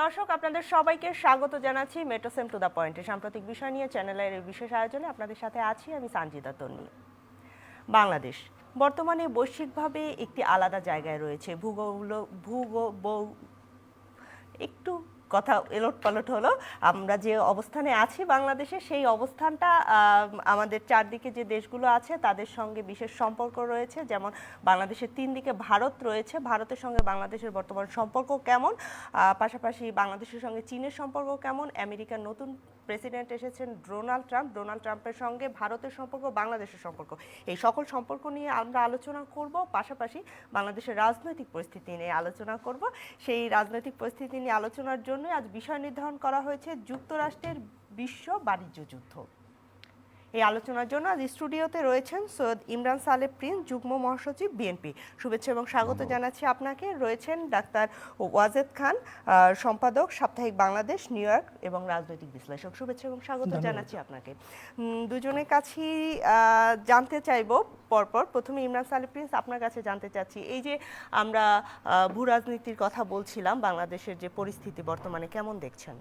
দর্শক, আপনাদের সবাইকে স্বাগত জানাচ্ছি মেট্রোসেম টু দ্য পয়েন্টে সাম্প্রতিক বিষয় নিয়ে চ্যানেলের বিশেষ আয়োজনে আপনাদের সাথে আছি আমি সানজিদা তন্নি। বাংলাদেশ, বর্তমানে বৈশ্বিকভাবে একটি আলাদা জায়গায় রয়েছে। ভূগোল, ভূগো একটু কথা এলট পালট হলো। আমরা যে অবস্থানে আছি বাংলাদেশে, সেই অবস্থানটা আমাদের চারদিকে যে দেশগুলো আছে, তাদের সঙ্গে বিশেষ সম্পর্ক রয়েছে। যেমন বাংলাদেশের তিন দিকে ভারত রয়েছে। ভারতের সঙ্গে বাংলাদেশের বর্তমান সম্পর্ক কেমন? পাশাপাশি বাংলাদেশের সঙ্গে চীনের সম্পর্ক কেমন? আমেরিকার নতুন প্রেসিডেন্ট এসেছেন ডোনাল্ড ট্রাম্প। ডোনাল্ড ট্রাম্পের সঙ্গে ভারতের সম্পর্ক, বাংলাদেশের সম্পর্ক। এই সকল সম্পর্ক নিয়ে আমরা আলোচনা করব। পাশাপাশি বাংলাদেশের রাজনৈতিক পরিস্থিতি নিয়ে আলোচনা করব। সেই রাজনৈতিক পরিস্থিতি নিয়ে আলোচনার জন্য আজ বিষয় নির্ধারণ করা হয়েছে যুক্তরাষ্ট্রের বিশ্ব বাণিজ্য যুদ্ধ। এই আলোচনার জন্য আজ স্টুডিওতে রয়েছেন সৈয়দ ইমরান সালে প্রিন্স যুগ্ম মহাসচিব বিএনপি। শুভেচ্ছা এবং স্বাগত জানাচ্ছি আপনাকে। রয়েছেন ডাক্তার ওয়াজেদ খান সম্পাদক সাপ্তাহিক বাংলাদেশ নিউ ইয়র্ক এবং রাজনৈতিক বিশ্লেষক। শুভেচ্ছা এবং স্বাগত জানাচ্ছি আপনাকে। দুজনের কাছেই জানতে চাইব পরপর। প্রথমে ইমরান সালে প্রিন্স আপনার কাছে জানতে চাচ্ছি এই যে আমরা ভূ রাজনীতির কথা বলছিলাম বাংলাদেশের যে পরিস্থিতি বর্তমানে কেমন দেখছেন?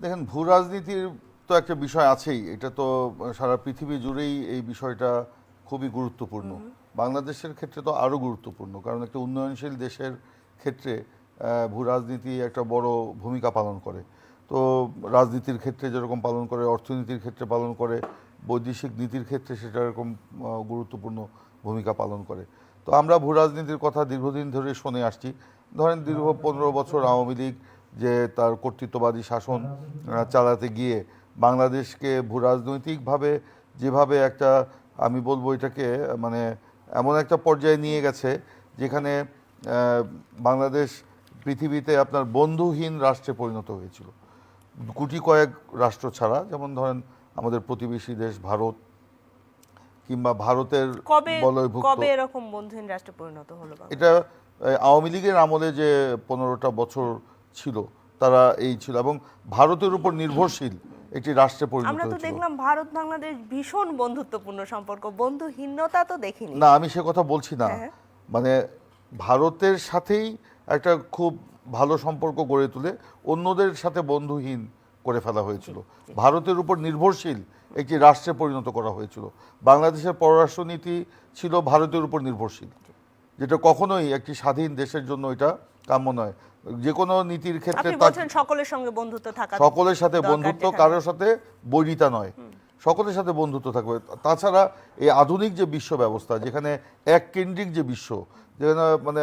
দেখেন ভূ রাজনীতির তো একটা বিষয় আছেই। এটা তো সারা পৃথিবী জুড়েই এই বিষয়টা খুবই গুরুত্বপূর্ণ। বাংলাদেশের ক্ষেত্রে তো আরও গুরুত্বপূর্ণ কারণ একটা উন্নয়নশীল দেশের ক্ষেত্রে ভূ রাজনীতি একটা বড় ভূমিকা পালন করে। তো রাজনীতির ক্ষেত্রে যেরকম পালন করে অর্থনীতির ক্ষেত্রে পালন করে বৈদেশিক নীতির ক্ষেত্রে সেটা এরকম গুরুত্বপূর্ণ ভূমিকা পালন করে। তো আমরা ভূ রাজনীতির কথা দীর্ঘদিন ধরে শুনে আসছি। ধরেন দীর্ঘ পনেরো বছর আওয়ামী লীগ যে তার কর্তৃত্ববাদী শাসন চালাতে গিয়ে বাংলাদেশকে ভূ রাজনৈতিকভাবে যেভাবে একটা আমি বলব এটাকে মানে এমন একটা পর্যায়ে নিয়ে গেছে যেখানে বাংলাদেশ পৃথিবীতে আপনার বন্ধুহীন রাষ্ট্রে পরিণত হয়েছিল। গুটি কয়েক রাষ্ট্র ছাড়া যেমন ধরেন আমাদের প্রতিবেশী দেশ ভারত কিংবা ভারতের কবে এরকম বন্ধুহীন রাষ্ট্রে পরিণত হলো এটা আওয়ামী লীগের আমলে যে পনেরোটা বছর ছিল তারা এই ছিল এবং ভারতের উপর নির্ভরশীল। একটি রাষ্ট্রে পরিণত আমরা তো দেখলাম ভারত বাংলাদেশ ভীষণ বন্ধুত্বপূর্ণ সম্পর্ক। বন্ধুহীনতা তো দেখিনি। না আমি সে কথা বলছি না। হ্যাঁ। মানে ভারতের সাথেই একটা খুব ভালো সম্পর্ক গড়ে তুলে অন্যদের সাথে বন্ধুহীন করে ফেলা হয়েছিল। ভারতের উপর নির্ভরশীল একটি রাষ্ট্রে পরিণত করা হয়েছিল। বাংলাদেশের পররাষ্ট্রনীতি ছিল ভারতের উপর নির্ভরশীল। যেটা কখনোই একটি স্বাধীন দেশের জন্য এটা কাম্য নয়। যে কোনো নীতির ক্ষেত্রে আপনি বলছেন সকলের সঙ্গে বন্ধুত্ব থাকা সকলের সাথে বন্ধুত্ব কারোর সাথে বৈরিতা নয়। সকলের সাথে বন্ধুত্ব থাকবে। তাছাড়া এই আধুনিক যে বিশ্ব ব্যবস্থা যেখানে এক কেন্দ্রিক যে বিশ্ব যেখানে মানে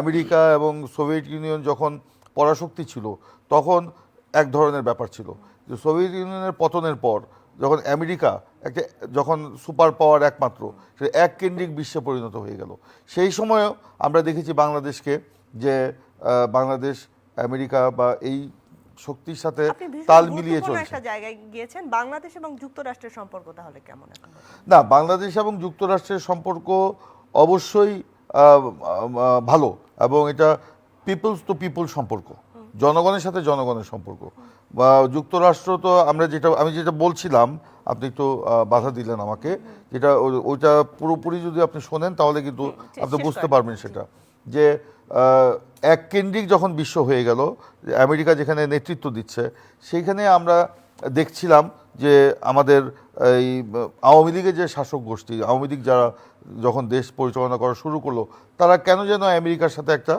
আমেরিকা এবং সোভিয়েত ইউনিয়ন যখন পরাশক্তি ছিল তখন এক ধরনের ব্যাপার ছিল। যে সোভিয়েত ইউনিয়নের পতনের পর যখন আমেরিকা একটা যখন সুপার পাওয়ার একমাত্র সে এক কেন্দ্রিক বিশ্বে পরিণত হয়ে গেল। সেই সময়ও আমরা দেখেছি বাংলাদেশকে যে বাংলাদেশ আমেরিকা বা এই শক্তির সাথে তাল মিলিয়ে চলছে একটা জায়গায় গিয়েছেন। বাংলাদেশ এবং যুক্তরাষ্ট্রের সম্পর্ক তাহলে কেমন এখন? না বাংলাদেশ এবং যুক্তরাষ্ট্রের সম্পর্ক অবশ্যই ভালো এবং এটা পিপলস টু পিপল সম্পর্ক। জনগণের সাথে জনগণের সম্পর্ক। বা যুক্তরাষ্ট্র তো আমরা যেটা আমি যেটা বলছিলাম আপনি একটু বাধা দিলেন আমাকে যেটা ওইটা পুরোপুরি যদি আপনি শোনেন তাহলে কিন্তু আপনি বুঝতে পারবেন সেটা। যে আহ, এক কেন্দ্রিক যখন বিশ্ব হয়ে গেল আমেরিকা যেখানে নেতৃত্ব দিচ্ছে সেইখানে আমরা দেখছিলাম যে আমাদের এই আওয়ামী লীগের যে শাসক গোষ্ঠী আওয়ামী লীগ যারা যখন দেশ পরিচালনা করা শুরু করল তারা কেন যেন আমেরিকার সাথে একটা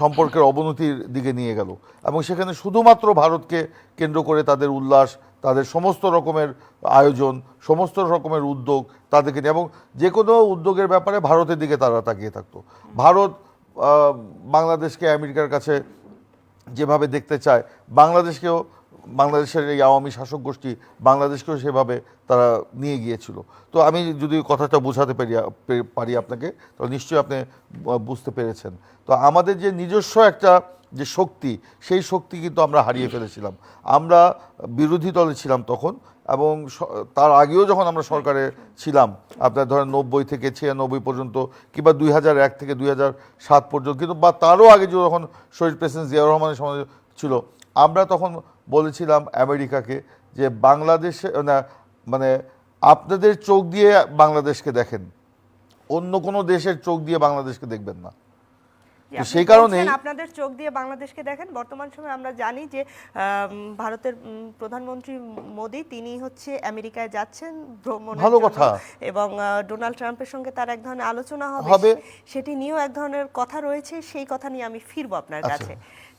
সম্পর্কের অবনতির দিকে নিয়ে গেল। এবং সেখানে শুধুমাত্র ভারতকে কেন্দ্র করে তাদের উল্লাস তাদের সমস্ত রকমের আয়োজন সমস্ত রকমের উদ্যোগ তাদেরকে নিয়ে এবং যে কোনো উদ্যোগের ব্যাপারে ভারতের দিকে তারা তাকিয়ে থাকতো। ভারত বাংলাদেশকে আমেরিকার কাছে যেভাবে দেখতে চায় বাংলাদেশকেও বাংলাদেশের এই আওয়ামী শাসক গোষ্ঠী বাংলাদেশকেও সেভাবে তারা নিয়ে গিয়েছিল। তো আমি যদি কথাটা বোঝাতে পারি পারি আপনাকে তাহলে নিশ্চয়ই আপনি বুঝতে পেরেছেন। তো আমাদের যে নিজস্ব একটা যে শক্তি, সেই শক্তি কিন্তু আমরা হারিয়ে ফেলেছিলাম। আমরা বিরোধী দলে ছিলাম তখন এবং তার আগেও যখন আমরা সরকারে ছিলাম, আপনার ধরেন নব্বই থেকে ছিয়ানব্বই পর্যন্ত কিংবা দুই হাজার এক থেকে দুই হাজার সাত পর্যন্ত, কিন্তু বা তারও আগে যখন শহীদ প্রেসিডেন্ট জিয়াউর রহমানের সময় ছিল আমরা তখন বলেছিলাম আমেরিকাকে যে বাংলাদেশে না মানে আপনাদের চোখ দিয়ে বাংলাদেশকে দেখেন অন্য কোনো দেশের চোখ দিয়ে বাংলাদেশকে দেখবেন না সেই কারণে আপনাদের চোখ দিয়ে বাংলাদেশকে দেখেন বর্তমান সময়ে আমরা জানি যে ভারতের প্রধানমন্ত্রী মোদি তিনি হচ্ছে আমেরিকায় যাচ্ছেন ভ্রমণের ভালো কথা। এবং ডোনাল্ড ট্রাম্পের সঙ্গে তার এক ধরনের আলোচনা হবে হবে। সেটি নিয়েও এক ধরনের কথা রয়েছে সেই কথা নিয়ে আমি ফিরবো আপনার আচ্ছা। কাছে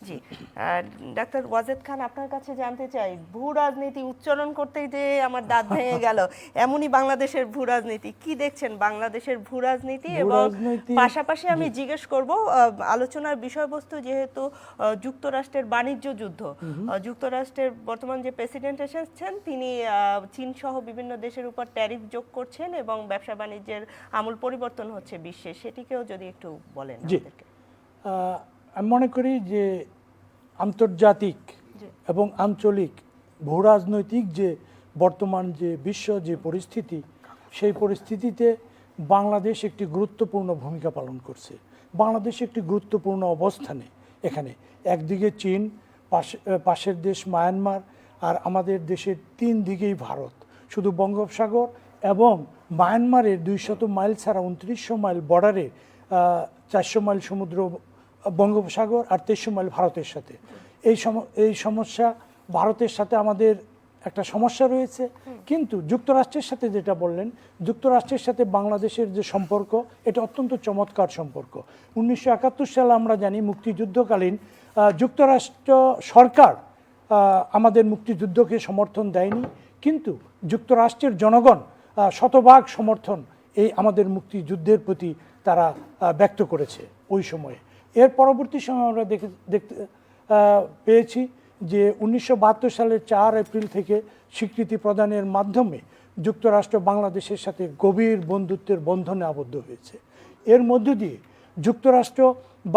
জি। ডাক্তার ওয়াজেদ খান আপনার কাছে জানতে চাই ভূ রাজনীতি উচ্চারণ করতেই যে আমার দাঁত ভেঙে গেল এমনই বাংলাদেশের ভূ রাজনীতি। কি দেখছেন বাংলাদেশের ভূ রাজনীতি এবং পাশাপাশি আমি জিজ্ঞেস করব আলোচনার বিষয়বস্তু যেহেতু যুক্তরাষ্ট্রের বাণিজ্য যুদ্ধ। যুক্তরাষ্ট্রের বর্তমান যে প্রেসিডেন্ট এসেছেন তিনি চীন সহ বিভিন্ন দেশের উপর ট্যারিফ যোগ করছেন এবং ব্যবসা বাণিজ্যের আমূল পরিবর্তন হচ্ছে বিশ্বে। সেটিকেও যদি একটু বলেন আমাদেরকে। আমি মনে করি যে আন্তর্জাতিক এবং আঞ্চলিক ভূরাজনৈতিক যে বর্তমান যে বিশ্ব যে পরিস্থিতি সেই পরিস্থিতিতে বাংলাদেশ একটি গুরুত্বপূর্ণ ভূমিকা পালন করছে। বাংলাদেশ একটি গুরুত্বপূর্ণ অবস্থানে এখানে। একদিকে চীন পাশে পাশের দেশ মায়ানমার আর আমাদের দেশের তিন দিকেই ভারত। শুধু বঙ্গোপসাগর এবং মায়ানমারের দুইশত মাইল ছাড়া উনত্রিশশো মাইল বর্ডারে চারশো মাইল সমুদ্র বঙ্গোপসাগর আর তেইশশো মাইল ভারতের সাথে। এই সম, এই সমস্যা ভারতের সাথে আমাদের একটা সমস্যা রয়েছে। কিন্তু যুক্তরাষ্ট্রের সাথে যেটা বললেন, যুক্তরাষ্ট্রের সাথে বাংলাদেশের যে সম্পর্ক, এটা অত্যন্ত চমৎকার সম্পর্ক। উনিশশো একাত্তর সালে আমরা জানি মুক্তিযুদ্ধকালীন যুক্তরাষ্ট্র সরকার আমাদের মুক্তিযুদ্ধকে সমর্থন দেয়নি। কিন্তু যুক্তরাষ্ট্রের জনগণ শতভাগ সমর্থন এই আমাদের মুক্তিযুদ্ধের প্রতি তারা ব্যক্ত করেছে ওই সময়ে। এর পরবর্তী সময় আমরা দেখে, দেখতে পেয়েছি যে উনিশশো বাহাত্তর সালের চার এপ্রিল থেকে স্বীকৃতি প্রদানের মাধ্যমে যুক্তরাষ্ট্র বাংলাদেশের সাথে গভীর বন্ধুত্বের বন্ধনে আবদ্ধ হয়েছে। এর মধ্য দিয়ে যুক্তরাষ্ট্র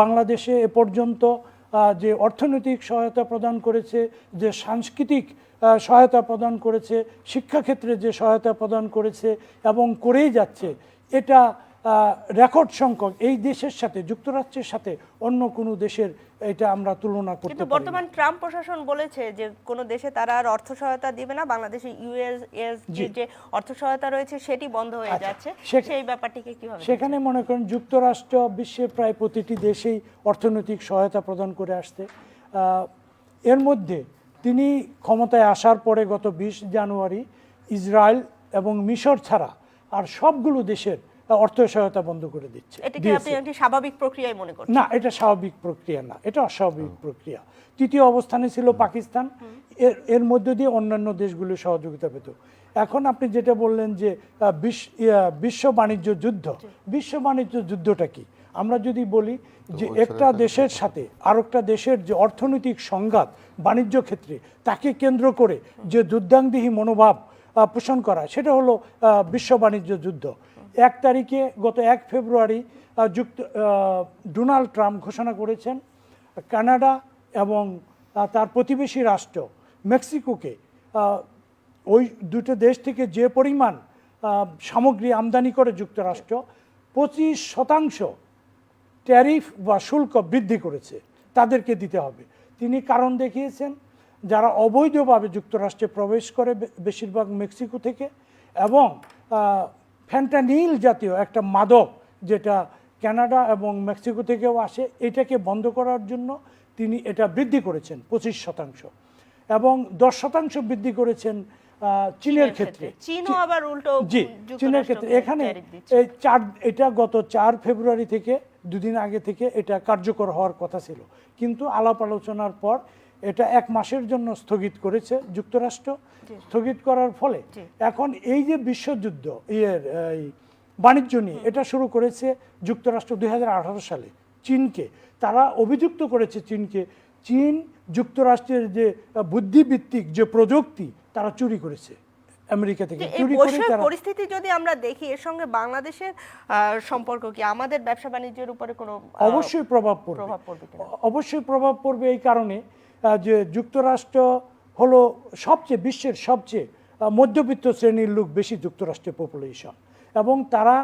বাংলাদেশে এ পর্যন্ত যে অর্থনৈতিক সহায়তা প্রদান করেছে, যে সাংস্কৃতিক সহায়তা প্রদান করেছে, শিক্ষাক্ষেত্রে যে সহায়তা প্রদান করেছে এবং করেই যাচ্ছে, এটা রেকর্ড সংখ্যক এই দেশের সাথে যুক্তরাষ্ট্রের সাথে অন্য কোনো দেশের এটা আমরা তুলনা করতে কিন্তু বর্তমান ট্রাম্প প্রশাসন বলেছে যে কোনো দেশে তারা আর অর্থ সহায়তা দিবে না বাংলাদেশে ইউএস। যে অর্থ সহায়তা রয়েছে সেটি বন্ধ হয়ে আচ্ছা, যাচ্ছে। সেই ব্যাপারটিকে কীভাবে সেখানে মনে করেন যুক্তরাষ্ট্র বিশ্বের প্রায় প্রতিটি দেশেই অর্থনৈতিক সহায়তা প্রদান করে আসছে। এর মধ্যে তিনি ক্ষমতায় আসার পরে গত বিশ জানুয়ারি ইসরায়েল এবং মিশর ছাড়া আর সবগুলো দেশের অর্থ সহায়তা বন্ধ করে দিচ্ছে। এটাকে। আপনি একটি স্বাভাবিক প্রক্রিয়ায় মনে করছেন? না এটা স্বাভাবিক প্রক্রিয়া না এটা অস্বাভাবিক প্রক্রিয়া। তৃতীয় অবস্থানে ছিল পাকিস্তান। এর এর মধ্য দিয়ে অন্যান্য দেশগুলো সহযোগিতা পেত। এখন আপনি যেটা বললেন যে বিশ্ব বাণিজ্য যুদ্ধ বিশ্ব বাণিজ্য যুদ্ধটা কি? আমরা যদি বলি যে একটা দেশের সাথে আরেকটা দেশের যে অর্থনৈতিক সংঘাত বাণিজ্য ক্ষেত্রে তাকে কেন্দ্র করে যে যুদ্ধাঙ্গিহী মনোভাব পোষণ করা সেটা হলো বিশ্ব বাণিজ্য যুদ্ধ। এক তারিখে গত এক ফেব্রুয়ারি যুক্ত ডোনাল্ড ট্রাম্প ঘোষণা করেছেন কানাডা এবং তার প্রতিবেশী রাষ্ট্র মেক্সিকোকে। ওই দুটো দেশ থেকে যে পরিমাণ সামগ্রী আমদানি করে যুক্তরাষ্ট্র, পঁচিশ শতাংশ ট্যারিফ বা শুল্ক বৃদ্ধি করেছে, তাদেরকে দিতে হবে। তিনি কারণ দেখিয়েছেন, যারা অবৈধভাবে যুক্তরাষ্ট্রে প্রবেশ করে বেশিরভাগ মেক্সিকো থেকে এবং ফ্যান্টানিল জাতীয় একটা মাদক যেটা কানাডা এবং মেক্সিকো থেকেও আসে এটাকে বন্ধ করার জন্য তিনি এটা বৃদ্ধি করেছেন পঁচিশ শতাংশ। এবং দশ শতাংশ বৃদ্ধি করেছেন চীনের ক্ষেত্রে। চীনও আবার উল্টো জি চীনের ক্ষেত্রে। এখানে এই চার এটা গত চার ফেব্রুয়ারি থেকে দুদিন আগে থেকে এটা কার্যকর হওয়ার কথা ছিল। কিন্তু আলাপ আলোচনার পর এটা এক মাসের জন্য স্থগিত করেছে যুক্তরাষ্ট্র। স্থগিত করার ফলে এখন এই যে বিশ্বযুদ্ধ ইয়ের এই বাণিজ্য নিয়ে এটা শুরু করেছে যুক্তরাষ্ট্র দুই সালে চীনকে। তারা অভিযুক্ত করেছে চীনকে। চীন যুক্তরাষ্ট্রের যে বুদ্ধিভিত্তিক যে প্রযুক্তি তারা চুরি করেছে। আমেরিকা থেকে চুরি করে পরিস্থিতি যদি আমরা দেখি এর সঙ্গে বাংলাদেশের সম্পর্ক কি? আমাদের ব্যবসা বাণিজ্যের উপরে কোনো অবশ্যই প্রভাব পড়বে। অবশ্যই প্রভাব পড়বে এই কারণে যে যুক্তরাষ্ট্র হলো সবচেয়ে বিশ্বের সবচেয়ে মধ্যবিত্ত শ্রেণির লোক বেশি যুক্তরাষ্ট্রের পপুলেশন এবং তারা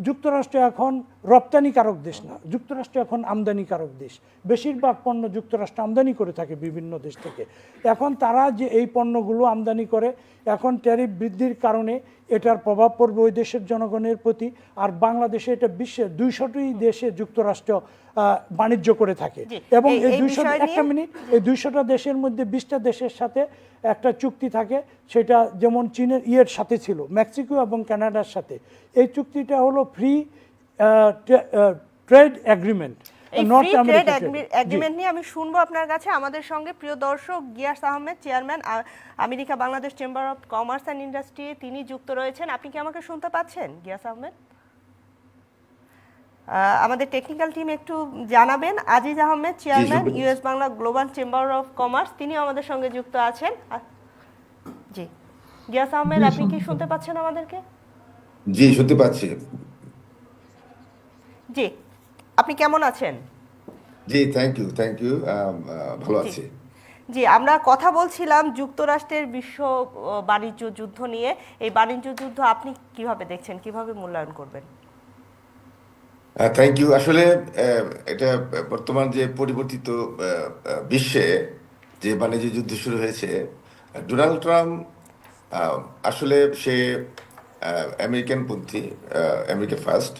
যুক্তরাষ্ট্র এখন রপ্তানিকারক দেশ না যুক্তরাষ্ট্র এখন আমদানিকারক দেশ। বেশিরভাগ পণ্য যুক্তরাষ্ট্র আমদানি করে থাকে বিভিন্ন দেশ থেকে। এখন তারা যে এই পণ্যগুলো আমদানি করে এখন ট্যারিফ বৃদ্ধির কারণে এটার প্রভাব পড়বে ওই দেশের জনগণের প্রতি আর বাংলাদেশে এটা বিশ্বের দুইশোটি দেশে যুক্তরাষ্ট্র বাণিজ্য করে থাকে। এবং এই- দুইশো একটা মিনিট এই দুইশোটা দেশের মধ্যে বিশটা দেশের সাথে একটা চুক্তি থাকে সেটা যেমন চীনের ইয়ের সাথে ছিল মেক্সিকো এবং কানাডার সাথে। এই চুক্তিটা হলো ফ্রি ট্রেড এগ্রিমেন্ট এই ফ্রি ট্রেড এগ্রিমেন্ট নিয়ে আমি শুনব আপনার কাছে। আমাদের সঙ্গে প্রিয় দর্শক Gias Ahmed chairman America Bangladesh chamber of commerce and industry তিনি যুক্ত রয়েছেন। আপনি কি আমাকে শুনতে পাচ্ছেন গিয়াস আহমেদ? আমাদের টেকনিক্যাল টিম একটু জানাবেন। Aziz Ahmed chairman US Bangla global chamber of commerce. তিনিও আমাদের সঙ্গে যুক্ত আছেন। জি। গিয়াস আহমেদ আপনি কি শুনতে পাচ্ছেন আমাদেরকে? জি শুনতে পাচ্ছি। জি। আপনি কেমন আছেন? জি থ্যাংক ইউ থ্যাংক ইউ ভালো আছি। জি আমরা কথা বলছিলাম যুক্তরাষ্ট্রের বিশ্ব বাণিজ্য যুদ্ধ নিয়ে। এই বাণিজ্য যুদ্ধ আপনি কীভাবে দেখছেন? কীভাবে মূল্যায়ন করবেন? থ্যাংক ইউ আসলে এটা বর্তমান যে পরিবর্তিত আহ, বিশ্বে যে বাণিজ্য যুদ্ধ শুরু হয়েছে ডোনাল্ড ট্রাম্প আসলে সে আমেরিকান পন্থী আমেরিকা ফার্স্ট